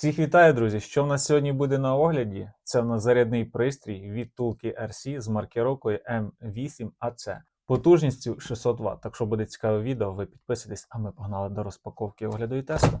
Всіх вітаю, друзі! Що в нас сьогодні буде на огляді? Це в нас зарядний пристрій від тулки RC з маркировкою M8AC. Потужністю 600 Вт. Так що буде цікаве відео, ви підписуйтесь, а ми погнали до розпаковки огляду і тесту.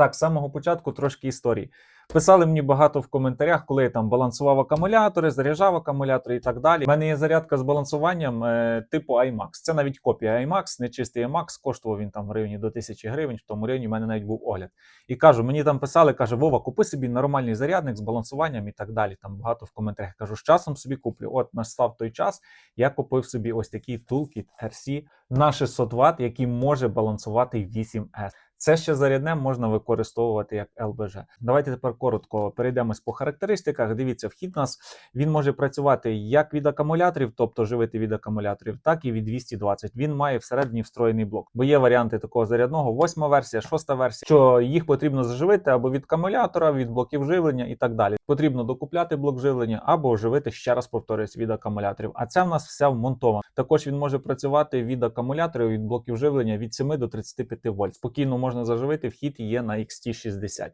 Так, з самого початку трошки історії. Писали мені багато в коментарях, коли я там балансував акумулятори, заряджав акумулятори і так далі. У мене є зарядка з балансуванням е, типу iMax. Це навіть копія iMax, не чистий iMax, коштував він там в районі до 1000 гривень. В тому районі в мене навіть був огляд. І кажу, мені там писали, каже, Вова, купи собі нормальний зарядник з балансуванням і так далі. Там багато в коментарях. Кажу, з часом собі куплю. От настав той час, я купив собі ось такий Toolkit RC на 600 Вт, який може балансувати 8S. Це ще зарядне можна використовувати як ЛБЖ. Давайте тепер коротко перейдемось по характеристиках. Дивіться, вхід нас він може працювати як від акумуляторів, тобто живити від акумуляторів, так і від 220. Він має всередині встроєний блок. Бо є варіанти такого зарядного, восьма версія, шоста версія, що їх потрібно заживити або від акумулятора, від блоків живлення і так далі. Потрібно докупляти блок живлення або живити ще раз повторюсь від акумуляторів. А це в нас все вмонтовано. Також він може працювати від акумуляторів, від блоків живлення від 7 до 35 вольт. Спокійно можна заживити. Вхід є на XT60.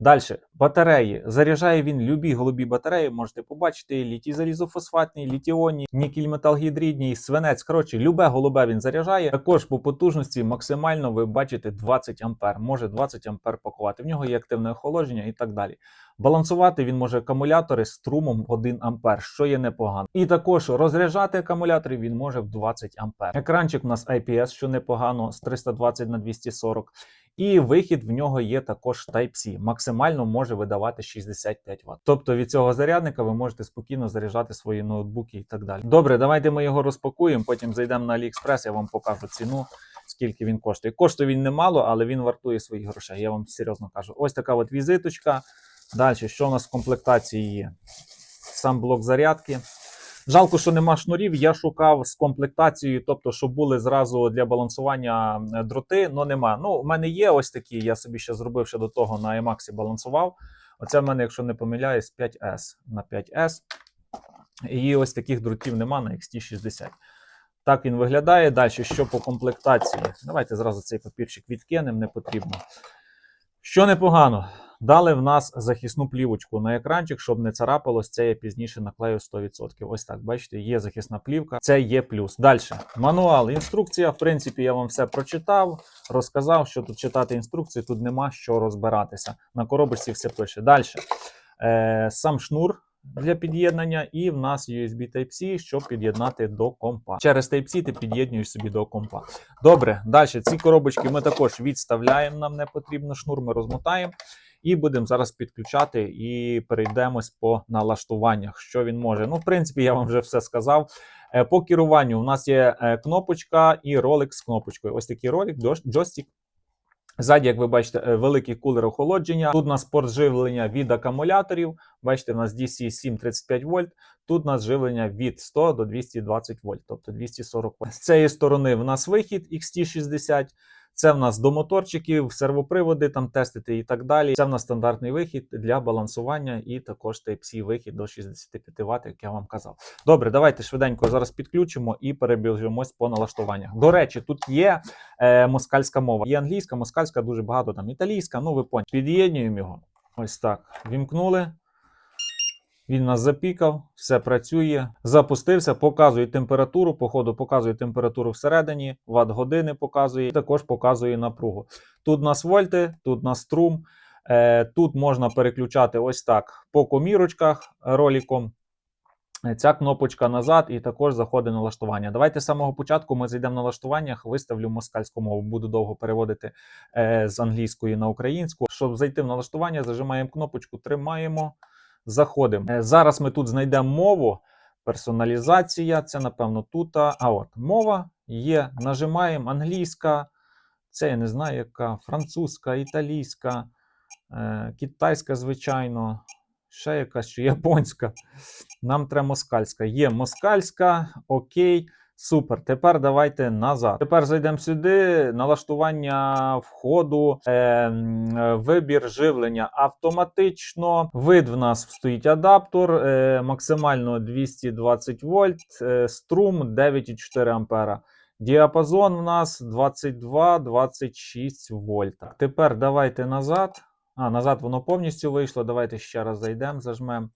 Далі, батареї. Заряджає він любі голубі батареї. Можете побачити: літій залізофосфатні, літіонні, нікель металгідридні, свинець. Коротше, любе голубе він заряджає. Також по потужності максимально ви бачите 20 ампер. Може 20 ампер пакувати. В нього є активне охолодження і так далі. Балансувати він може акумулятори струмом 1 ампер, що є непогано. І також розряджати акумулятори він може в 20 ампер. Екранчик у нас IPS, що непогано, з 320 на 240. І вихід в нього є також Type-C. Максимально може видавати 65 Вт. Тобто від цього зарядника ви можете спокійно заряджати свої ноутбуки і так далі. Добре, давайте ми його розпакуємо. Потім зайдемо на AliExpress, я вам покажу ціну. Скільки він коштує. Коштує він немало, але він вартує своїх грошей. Я вам серйозно кажу. Ось така от візиточка. Далі, що у нас в комплектації є? Сам блок зарядки. Жалко, що нема шнурів. Я шукав з комплектацією, тобто, щоб були зразу для балансування е, дроти, але нема. Ну, у мене є ось такі, я собі ще зробив ще до того на IMAX балансував. Оце в мене, якщо не помиляюсь, 5S на 5S. І ось таких дротів нема на XT60. Так він виглядає. Далі, що по комплектації? Давайте зразу цей папірчик відкинемо, не потрібно. Що непогано. Дали в нас захисну плівочку на екранчик, щоб не царапалось. Це я пізніше наклею 100%. Ось так, бачите, є захисна плівка, це є плюс. Далі. Мануал, інструкція. В принципі, я вам все прочитав, розказав, що тут читати інструкцію, тут нема що розбиратися. На коробочці все пише. Далі. Е, Сам шнур. Для під'єднання, і в нас USB Type-C, щоб під'єднати до компа. Через Type-C ти під'єднуєш собі до компа. Добре, далі ці коробочки ми також відставляємо. Нам не потрібно шнур, ми розмотаємо. І будемо зараз підключати і перейдемось по налаштуваннях, що він може. Ну, в принципі, я вам вже все сказав. Е, По керуванню у нас є е, кнопочка і ролик з кнопочкою. Ось такий ролик, джойстик. Ззаді, як ви бачите, е, великий кулер охолодження. Тут у нас порт живлення від акумуляторів. Бачите, у нас DC 735 вольт. Тут у нас живлення від 100 до 220 вольт, тобто 240 вольт. З цієї сторони в нас вихід XT60. Це в нас до моторчиків, сервоприводи там тестити і так далі. Це в нас стандартний вихід для балансування і також Type-C вихід до 65 Вт, як я вам казав. Добре, давайте швиденько зараз підключимо і перебіжимось по налаштуваннях. До речі, тут є е, москальська мова. Є англійська, москальська, дуже багато там італійська. Ну ви поняли. Під'єднуємо його. Ось так. Вімкнули. Він нас запікав, все працює. Запустився, показує температуру. По ходу показує температуру всередині, ватт години показує, також показує напругу. Тут у нас вольти, тут у нас струм. Е, Тут можна переключати ось так по комірочках роліком. Ця кнопочка назад, і також заходить налаштування. Давайте з самого початку ми зайдемо на налаштуваннях, виставлю москальську мову, буду довго переводити е, з англійської на українську. Щоб зайти в налаштування, зажимаємо кнопочку, тримаємо. Заходимо. Е, Зараз ми тут знайдемо мову. Персоналізація, це, напевно, тут. А от мова є. Нажимаємо англійська, це я не знаю, яка, французька, італійська, е, китайська, звичайно, ще якась чи японська. Нам треба москальська. Є москальська, окей. Супер. Тепер давайте назад. Тепер зайдемо сюди. Налаштування входу, е, вибір живлення автоматично. Вид в нас стоїть адаптер, е, максимально 220 вольт, е, струм 9,4 ампера. Діапазон в нас 22-26 вольт. Тепер давайте назад. А, назад воно повністю вийшло. Давайте ще раз зайдемо, зажмемо.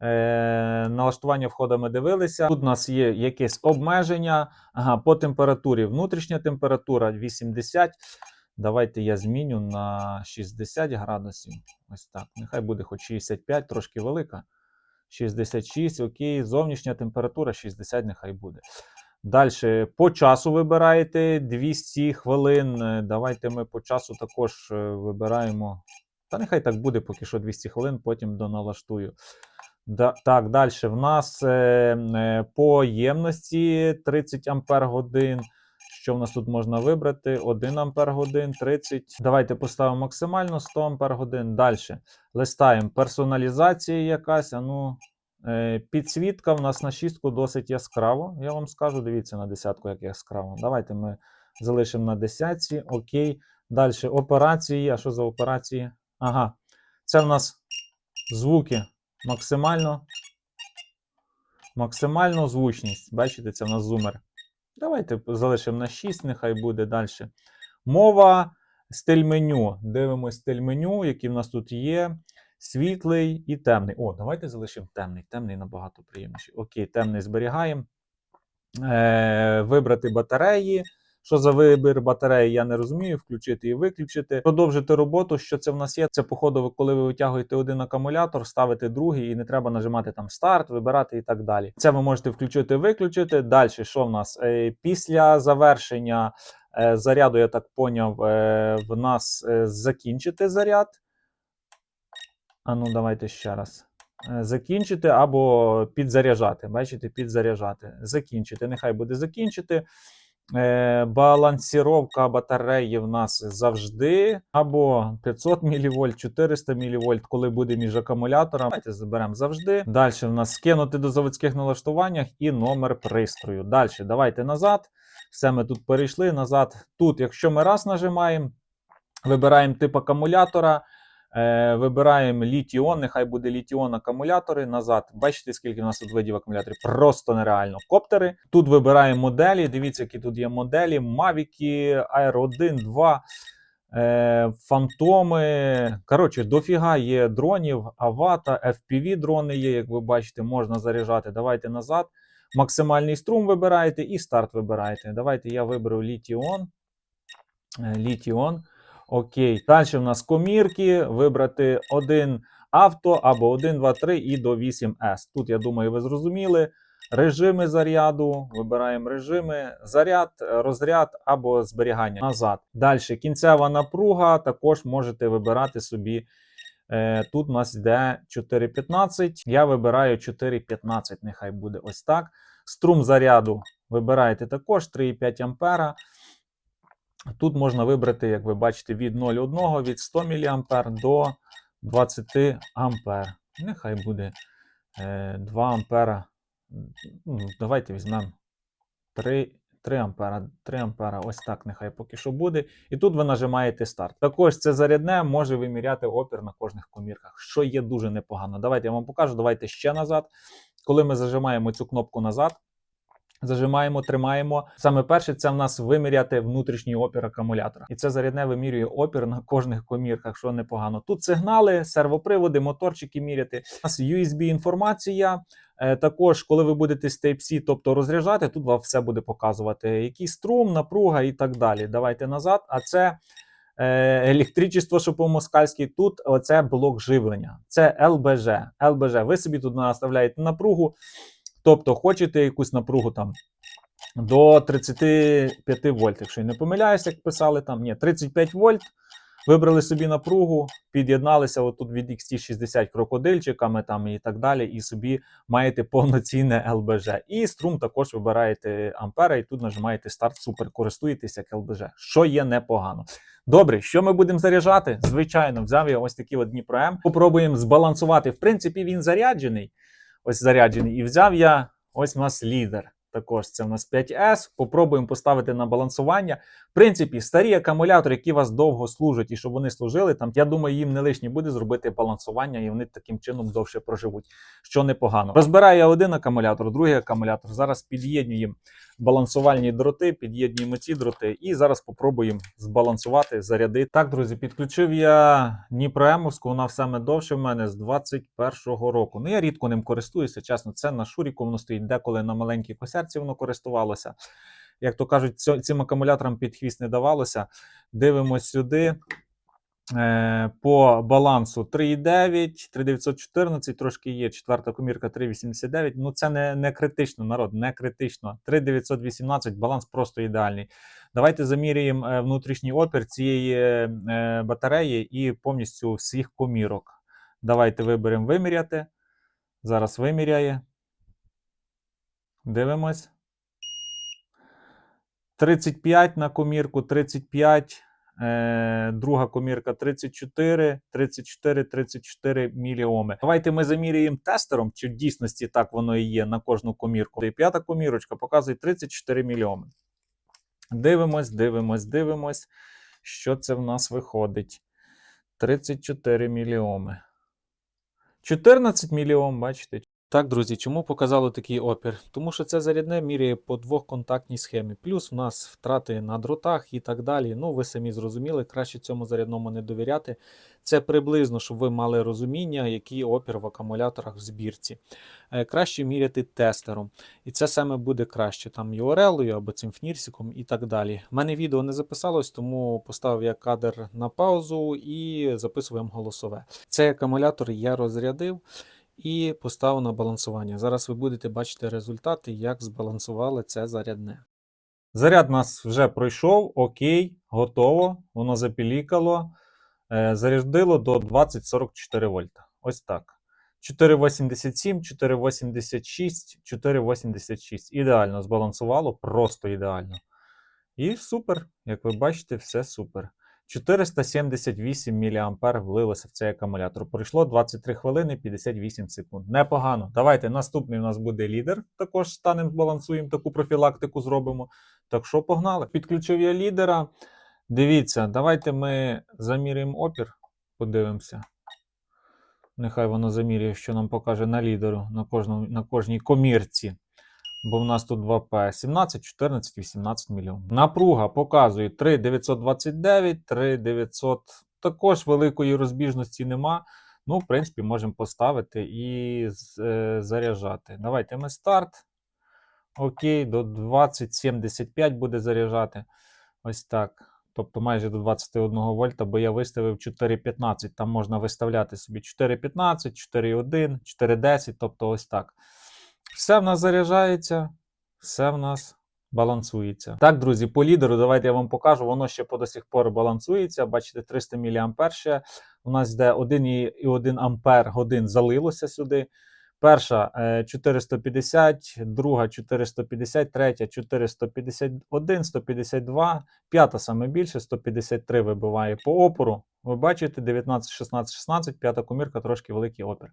Е, налаштування входу ми дивилися. Тут у нас є якесь обмеження. Ага, по температурі. Внутрішня температура 80. Давайте я зміню на 60 градусів. Ось так. Нехай буде хоч 65, трошки велика. 66, окей. Зовнішня температура 60, нехай буде. Далі по часу вибираєте 200 хвилин. Е, Давайте ми по часу також е, вибираємо. Та нехай так буде, поки що 200 хвилин, потім доналаштую. Да, так, далі в нас е, е, по ємності 30 ампер годин. Що в нас тут можна вибрати? 1 ампер годин, 30. Давайте поставимо максимально 100 ампер годин. Далі листаємо персоналізація якась. А ну, е, підсвітка в нас на шістку досить яскраво. Я вам скажу, дивіться на десятку, як яскраво. Давайте ми залишимо на десятці. Окей. Далі операції. А що за операції? Ага. Це в нас звуки максимально. Максимально звучність. Бачите, це в нас зумер. Давайте залишимо на 6, нехай буде далі. Мова, стиль меню. Дивимось стиль меню, який в нас тут є. Світлий і темний. О, давайте залишимо темний. Темний набагато приємніший. Окей, темний зберігаємо. Е, вибрати батареї. Що за вибір батареї, я не розумію. Включити і виключити. Продовжити роботу. Що це в нас є? Це, походу, коли ви витягуєте один акумулятор, ставите другий, і не треба нажимати там старт, вибирати і так далі. Це ви можете включити, виключити. Далі, що в нас? Е, після завершення е, заряду, я так поняв, е, в нас закінчити заряд. А ну, давайте ще раз. Закінчити або підзаряджати. Бачите, підзаряджати. Закінчити. Нехай буде закінчити. Е, балансіровка батареї в нас завжди. Або 500 мВ, 400 мВ, коли буде між акумуляторами. Давайте заберемо завжди. Далі в нас скинути до заводських налаштуваннях і номер пристрою. Далі давайте назад. Все ми тут перейшли назад. Тут, якщо ми раз нажимаємо, вибираємо тип акумулятора. Е, вибираємо літіон, нехай буде літіон акумулятори назад. Бачите, скільки в нас тут видів акумуляторів? Просто нереально. Коптери. Тут вибираємо моделі. Дивіться, які тут є моделі: Mavic, Air 1, 2, е, Фантоми. Коротше, дофіга є дронів, Авата, FPV дрони є, як ви бачите, можна заряджати. Давайте назад. Максимальний струм вибираєте і старт вибираєте. Давайте я виберу літіон. Е, Літіон. Окей. Далі в нас комірки. Вибрати один авто або 1, 2, 3 і до 8С. Тут, я думаю, ви зрозуміли. Режими заряду. Вибираємо режими, заряд, розряд або зберігання назад. Далі кінцева напруга. Також можете вибирати собі. Е, Тут у нас йде 4,15. Я вибираю 4,15. Нехай буде ось так. Струм заряду вибираєте також 3,5 ампера. Тут можна вибрати, як ви бачите, від 0,1 від 100 мА до 20 А. Нехай буде е, 2 ампера. Ну, Давайте візьмемо 3, 3 ампера. 3 ампера. Ось так нехай поки що буде. І тут ви нажимаєте старт. Також це зарядне може виміряти опір на кожних комірках, що є дуже непогано. Давайте я вам покажу. Давайте ще назад. Коли ми зажимаємо цю кнопку назад. Зажимаємо, тримаємо. Саме перше, це в нас виміряти внутрішній опір акумулятора. І це зарядне вимірює опір на кожних комірках, що непогано. Тут сигнали, сервоприводи, моторчики міряти. У нас USB інформація. Е, Також, коли ви будете з Type-C, тобто розряджати, тут вам все буде показувати, який струм, напруга і так далі. Давайте назад. А це е, електричество, що по-москальськи, тут оце блок живлення. Це ЛБЖ. ЛБЖ. Ви собі тут наставляєте напругу. Тобто, хочете якусь напругу там до 35 вольт, якщо я не помиляюся, як писали там, ні, 35 вольт. Вибрали собі напругу, під'єдналися отут від XT60 крокодильчиками там і так далі, і собі маєте повноцінне ЛБЖ. І струм також вибираєте ампера, і тут нажимаєте старт, супер, користуєтеся як ЛБЖ, що є непогано. Добре, що ми будемо заряджати? Звичайно, взяв я ось такий от Дніпро М. Попробуємо збалансувати. В принципі, він заряджений. Ось заряджений. І взяв я ось у нас лідер. Також це у нас 5С. Попробуємо поставити на балансування. Принципі, старі акумулятори, які вас довго служать, і щоб вони служили, там я думаю, їм не лишнє буде зробити балансування, і вони таким чином довше проживуть, що непогано. Розбираю я один акумулятор, другий акумулятор. Зараз під'єднуємо балансувальні дроти, під'єднуємо ці дроти, і зараз попробуємо збалансувати, зарядити. Так, друзі, підключив я Дніпроемовську, вона саме довше в мене з 21-го року. Ну я рідко ним користуюся, чесно. Це на шуріку воно стоїть деколи на маленькій косярці воно користувалося. Як то кажуть, цим акумуляторам під хвіст не давалося. Дивимось сюди. Е, по балансу 3,9, 3,914, трошки є. Четверта комірка 3,89. Ну це не, не критично, народ, не критично. 3,918, баланс просто ідеальний. Давайте заміряємо е, внутрішній опір цієї е, батареї і повністю всіх комірок. Давайте виберемо виміряти. Зараз виміряє. Дивимось. 35 на комірку, 35. Е, друга комірка 34, 34, 34 міліоми. Давайте ми заміряємо тестером, чи в дійсності так воно і є на кожну комірку. І п'ята комірочка показує 34 мільйоми. Дивимось, дивимось, дивимось, що це в нас виходить. 34 мільйоми. 14 мільйон, бачите. Так, друзі, чому показало такий опір? Тому що це зарядне міряє по двохконтактній схемі. Плюс в нас втрати на дротах і так далі. Ну, ви самі зрозуміли, краще цьому зарядному не довіряти. Це приблизно, щоб ви мали розуміння, який опір в акумуляторах в збірці. Е, Краще міряти тестером. І це саме буде краще там URL або цим фнірсиком і так далі. У мене відео не записалось, тому поставив я кадр на паузу і записуємо голосове. Цей акумулятор я розрядив і поставив на балансування. Зараз ви будете бачити результати, як збалансували це зарядне. Заряд у нас вже пройшов, окей, готово, воно запілікало, е, зарядило до 20-44 вольта. Ось так. 4,87, 4,86, 4,86. Ідеально збалансувало, просто ідеально. І супер, як ви бачите, все супер. 478 мА влилося в цей акумулятор. Пройшло 23 хвилини 58 секунд. Непогано. Давайте наступний у нас буде лідер. Також станемо, балансуємо таку профілактику зробимо. Так що погнали. Підключив я лідера. Дивіться, давайте ми заміряємо опір. Подивимося. Нехай воно заміряє, що нам покаже на лідеру на, кожному, на кожній комірці. Бо в нас тут 2П 17, 14, 18 мільйонів. Напруга показує 3,929, 3,900. Також великої розбіжності нема. Ну, в принципі, можемо поставити і е, заряджати. Давайте ми старт. Окей, до 2075 буде заряджати. Ось так. Тобто майже до 21 вольта, бо я виставив 4,15. Там можна виставляти собі 4,15, 4,1, 4,10, тобто ось так. Все в нас заряджається, все в нас балансується. Так, друзі, по лідеру давайте я вам покажу. Воно ще по до сих пор балансується. Бачите, 300 мА ще. У нас йде 1,1 ампер годин залилося сюди. Перша е, 450, друга 450, третя 451, 152, п'ята саме більше, 153 вибиває по опору. Ви бачите, 19, 16, 16, п'ята комірка трошки великий опір.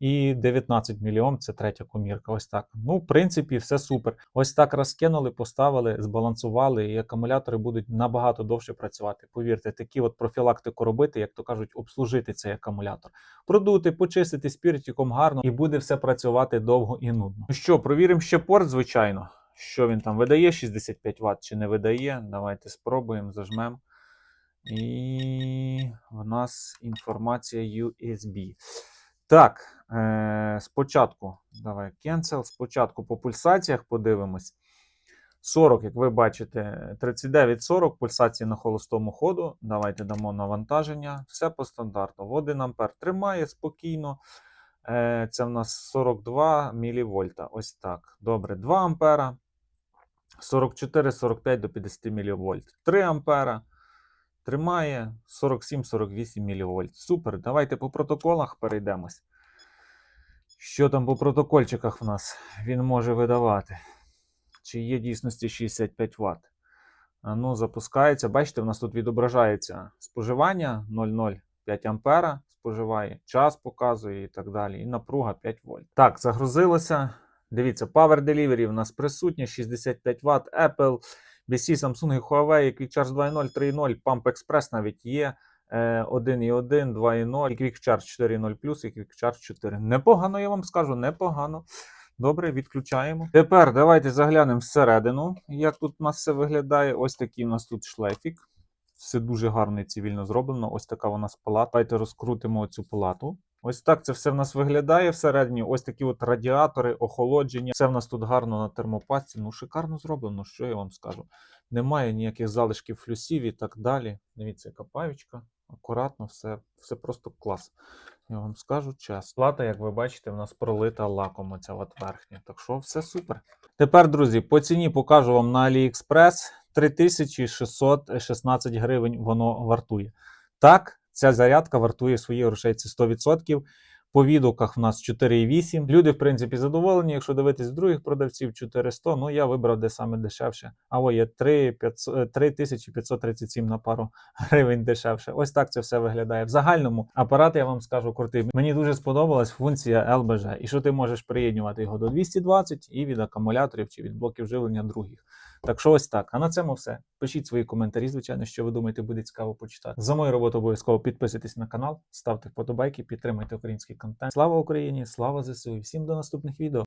І 19 мільйон це третя комірка. Ось так. Ну, в принципі, все супер. Ось так розкинули, поставили, збалансували, і акумулятори будуть набагато довше працювати. Повірте, такі от профілактику робити, як то кажуть, обслужити цей акумулятор. Продути, почистити спіртиком гарно, і буде все працювати довго і нудно. Ну що, провіримо ще порт, звичайно. Що він там видає 65 Вт чи не видає. Давайте спробуємо, зажмемо. І в нас інформація USB. Так, спочатку, давай cancel. Спочатку по пульсаціях подивимось. 40, як ви бачите, 39-40 пульсації на холостому ходу. Давайте дамо навантаження. Все по стандарту. В 1 ампер тримає спокійно. Е, це в нас 42 мВ. Ось так. Добре, 2 ампера. 44-45 до 50 мВ. 3 ампера. Тримає 47-48 мВ. Супер. Давайте по протоколах перейдемось. Що там по протокольчиках в нас він може видавати? Чи є дійсності 65 Вт? Ну, запускається. Бачите, в нас тут відображається споживання 0,05 ампера споживає, час показує і так далі. І напруга 5 вольт. Так, загрузилося. Дивіться, Power Delivery в нас присутнє, 65 Вт, Apple, BC, Samsung і Huawei, Quick Charge 2.0, 3.0, Pump Express навіть є. Е, 1.1, 2.0, і Quick Charge 4.0 і Quick Charge 4. Непогано, я вам скажу, непогано. Добре, відключаємо. Тепер давайте заглянемо всередину, як тут у нас все виглядає. Ось такий у нас тут шлейфік. Все дуже гарно і цивільно зроблено. Ось така у нас палата. Давайте розкрутимо цю палату. Ось так це все в нас виглядає всередині. Ось такі от радіатори, охолодження. Все в нас тут гарно на термопасті. Ну, шикарно зроблено, що я вам скажу. Немає ніяких залишків флюсів і так далі. Дивіться, яка паючка. Акуратно, все, все просто клас. Я вам скажу час. Плата, як ви бачите, в нас пролита лаком оця от верхня. Так що все супер. Тепер, друзі, по ціні покажу вам на AliExpress 3616 гривень воно вартує. Так, ця зарядка вартує свої грошей, це 100%. По відгуках в нас 4,8. Люди, в принципі, задоволені. Якщо дивитись других продавців 400, ну я вибрав де саме дешевше. А о, є 3,500 е, 3537 на пару гривень дешевше. Ось так це все виглядає. В загальному апарат, я вам скажу, крутий. Мені дуже сподобалась функція ЛБЖ. І що ти можеш приєднувати його до 220 і від акумуляторів чи від блоків живлення других. Так що ось так. А на цьому все. Пишіть свої коментарі, звичайно, що ви думаєте, буде цікаво почитати. За мою роботу обов'язково підписуйтесь на канал, ставте вподобайки, підтримайте український контент. Слава Україні! Слава ЗСУ! Всім до наступних відео!